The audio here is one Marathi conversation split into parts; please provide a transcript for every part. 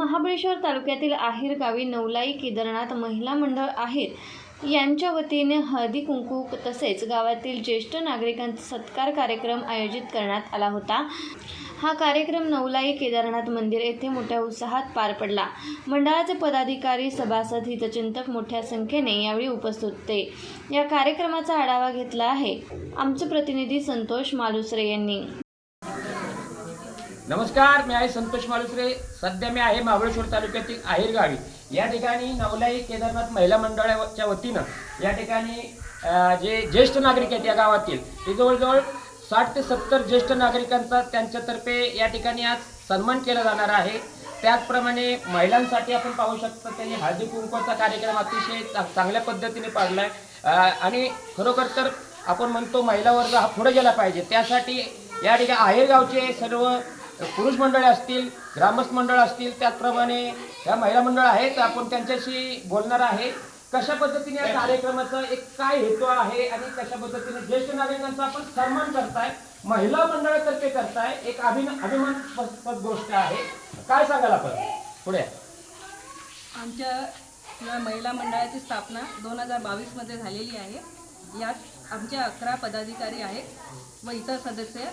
महाबळेश्वर तालुक्यातील आहेर गावी नवलाई केदारनाथ महिला मंडळ आहेत. यांच्या वतीने हळदी कुंकू तसेच गावातील ज्येष्ठ नागरिकांचा सत्कार कार्यक्रम आयोजित करण्यात आला होता. हा कार्यक्रम नवलाई केदारनाथ मंदिर येथे मोठ्या उत्साहात पार पडला. मंडळाचे पदाधिकारी सभासद हितचिंतक मोठ्या संख्येने यावेळी उपस्थित होते. या कार्यक्रमाचा आढावा घेतला आहे आमचे प्रतिनिधी संतोष मालुसरे यांनी. नमस्कार मी आहे संतोष मालुसरे. सध्या मी आहे महाबळेश्वर तालुक्यातील आहेर गावी या ठिकाणी नवलाई केदारनाथ महिला मंडळाच्या वतीनं या ठिकाणी जे ज्येष्ठ नागरिक आहेत या गावातील ते जवळजवळ साठ ते सत्तर ज्येष्ठ नागरिकांचा त्यांच्यातर्फे या ठिकाणी आज सन्मान केला जाणार आहे. त्याचप्रमाणे महिलांसाठी आपण पाहू शकतो त्यांनी हळदी कुंकवाचा कार्यक्रम अतिशय चांगल्या पद्धतीने पाडला आहे आणि खरोखर तर आपण म्हणतो महिला वर्ग हा पुढे गेला पाहिजे. त्यासाठी या ठिकाणी आहेर गावचे सर्व पुरुष मंडळे असतील ग्रामस्थ मंडळ असतील त्याचप्रमाणे ह्या महिला मंडळ आहेत आपण त्यांच्याशी बोलणार आहे. कशा पद्धतीने या कार्यक्रमाचा एक काय हेतू आहे आणि कशा पद्धतीने ज्येष्ठ नागरिकांचा आपण सन्मान करताय महिला मंडळातर्फे करताय एक अभिन अभिमानास्पद गोष्ट आहे. काय सांगाल आपण? पुढे. आमच्या या महिला मंडळाची स्थापना दोन हजार बावीसमध्ये झालेली आहे. यात आमच्या अकरा पदाधिकारी आहेत व इतर सदस्य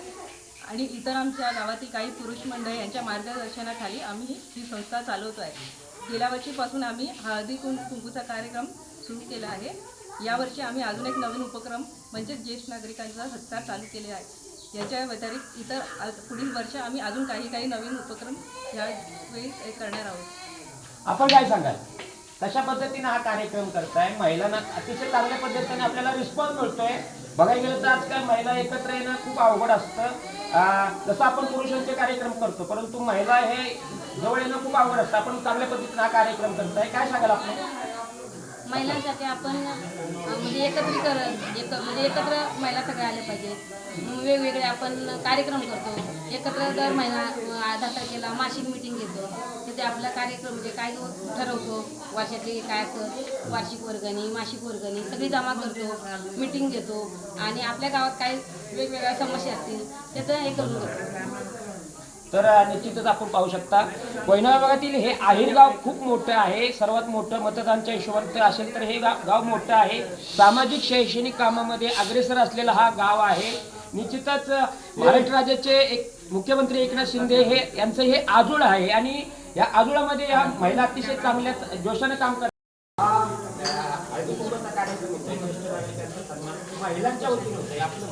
आणि इतर आमच्या गावातील काही पुरुष मंडळ यांच्या मार्गदर्शनाखाली आम्ही ही संस्था चालवतो आहे गेल्या वर्षीपासून आम्ही हळदी कुं कुंकूचा कार्यक्रम सुरू केला आहे. यावर्षी आम्ही अजून एक नवीन उपक्रम म्हणजेच ज्येष्ठ नागरिकांचा सत्कार चालू केले आहे. याच्या व्यतिरिक्त इतर पुढील वर्ष आम्ही अजून काही काही नवीन उपक्रम यावेळी करणार आहोत. आपण काय सांगाल? कशा पद्धतीने हा कार्यक्रम करताय? महिलांना अतिशय चांगल्या पद्धतीने आपल्याला रिस्पॉन्स मिळतोय. बघायला गेलं तर आजकाल महिला एकत्र येणं खूप अवघड असतं. जसं आपण पुरुषांचे कार्यक्रम करतो परंतु महिला हे जवळ येणं खूप अवघड असतं. आपण चांगल्या पद्धतीने हा कार्यक्रम करताय. काय सांगाल आपण? महिलांसाठी आपण म्हणजे एकत्रीकरण एक म्हणजे एकत्र महिला सगळ्या आल्या पाहिजेत. वेगवेगळे आपण कार्यक्रम करतो. एकत्र दर महिना अं, दहा तारखेला मासिक मिटिंग घेतो. तिथे आपला कार्यक्रम म्हणजे काय ठरवतो वर्षातले काय असं वार्षिक वर्गणी मासिक वर्गणी सगळी जमा करतो मिटिंग घेतो. आणि आपल्या गावात काही वेगवेगळ्या समस्या असतील त्याचं हे करून घेतो तर निश्चितच आपण पाहू शकता. कोयना विभागातील हे आहेर गाव खूप मोठं आहे. सर्वात मोठं मतदानच्या हिशोबात असेल तर हे गाव गाव मोठं आहे. सामाजिक शैक्षणिक कामामध्ये अग्रेसर असलेलं हा गाव आहे. निश्चितच महाराष्ट्र राज्याचे एक मुख्यमंत्री एकनाथ शिंदे हे यांचं हे आजूळ आहे. आणि या आजूळामध्ये या महिला अतिशय चांगल्या जोशाने काम करतात. हा, महिलांच्या वतीने आपलं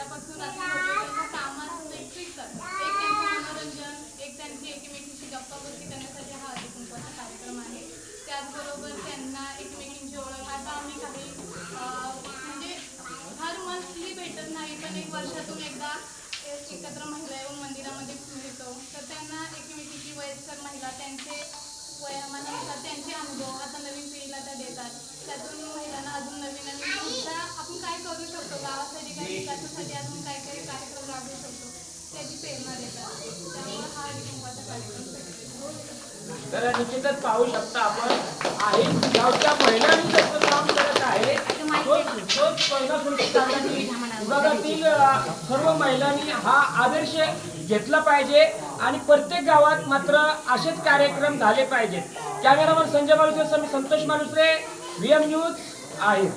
सकाळी उठल्यापासून रात्री कामात एक ट्रिक त्यांचं मनोरंजन एक त्यांची एकमेकींची गप्पा करण्यासाठी हा हळदी कार्यक्रम आहे. त्याचबरोबर त्यांना एकमेकींची ओळख आता आम्ही काही म्हणजे हर मंथली भेटत नाही पण एक वर्षातून एकदा एक- एकत्र महिला येऊन मंदिरामध्ये भेटतो तर त्यांना एकमेकीची वयस्कर महिला त्यांचे वयामानानुसार त्यांचे अनुभव आता नवीन पिढीला त्या देतात. त्यातून महिलांना अजून नवीन नवीन आपण काय करू शकतो काय काही कार्यक्रम राबवू शकतो. त्याची प्रेरणा देतात. त्यामुळे हा कार्यक्रम तर निश्चितच पाहू शकता आपण आहे. गावच्या काम करत आहे विभागातील सर्व महिलांनी हा आदर्श घेतला पाहिजे आणि प्रत्येक गावात मात्र असेच कार्यक्रम झाले पाहिजेत. Cameraman Sanjay Malusare Santosh Malusare V M news आहे.